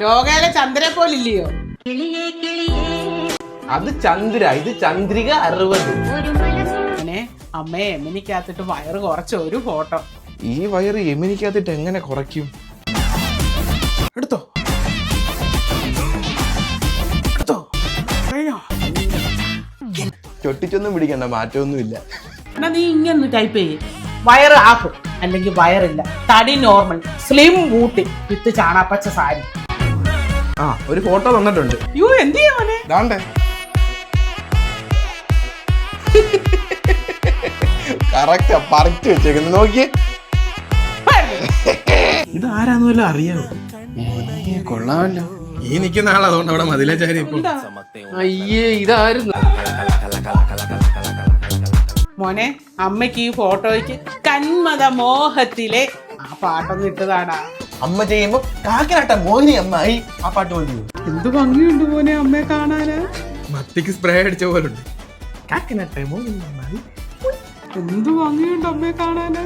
ലോകയിലെ ചന്ദ്രനെ പോലില്ലയോ? അത് ചന്ദ്ര ഇത് ചന്ദ്രിക അറുപത്. അമ്മേ അമ്മയെ എമ്മിനിക്കകത്തിട്ട് വയറ് കുറച്ച ഒരു ഫോട്ടോ. ഈ വയറ് എമിനിക്കകത്തിട്ട് എങ്ങനെ കുറയ്ക്കും? എടുത്തോ. എടുത്തോ. ചൊട്ടിച്ചൊന്നും പിടിക്കണ്ട മാറ്റമൊന്നുമില്ല. എന്നാ നീ ഇങ്ങനെ ടൈപ്പ് ചെയ്യ്. വയറ് ആപ്പ്. അല്ലെങ്കിൽ വയറില്ല തടി നോർമൽ സ്ലിം ബൂട്ടി വിത്ത് ചാണാപ്പച്ച സാരി ആ ഒരു ഫോട്ടോ തന്നിട്ടുണ്ട് യു എന്ത് ചെയ്യാമോനെ ദാണ്ടേ കറക്റ്റാ പറിച്ചു വെച്ചേക്കുന്നു നോക്കിയേ ഇത് ആരാന്ന് വല്ല അറിയാവോ കൊള്ളാമല്ലോ ഈ നിൽക്കുന്ന ആളതുകൊണ്ട് അതുകൊണ്ട് അവിടെ മതിലാചാരി ഇപ്പൊ അയ്യേ ഇതായിരുന്നു മോനെ അമ്മയ്ക്ക് ഈ ഫോട്ടോയ്ക്ക് കന്മത മോഹത്തിലെ ആ പാട്ടൊന്നും ഇട്ടതാടാ. അമ്മ ചെയ്യുമ്പോ കാക്കനാട്ട മോഹിനി അമ്മായി ആ പാട്ട് പോയി എന്ത് ഭംഗിയുണ്ട് മോനെ അമ്മയെ കാണാന്? മത്തിക്ക് സ്പ്രേ അടിച്ച പോലുണ്ട് കാക്കനാട്ടെ മോഹിനി അമ്മായി. എന്ത് ഭംഗിയുണ്ട് അമ്മയെ കാണാന്?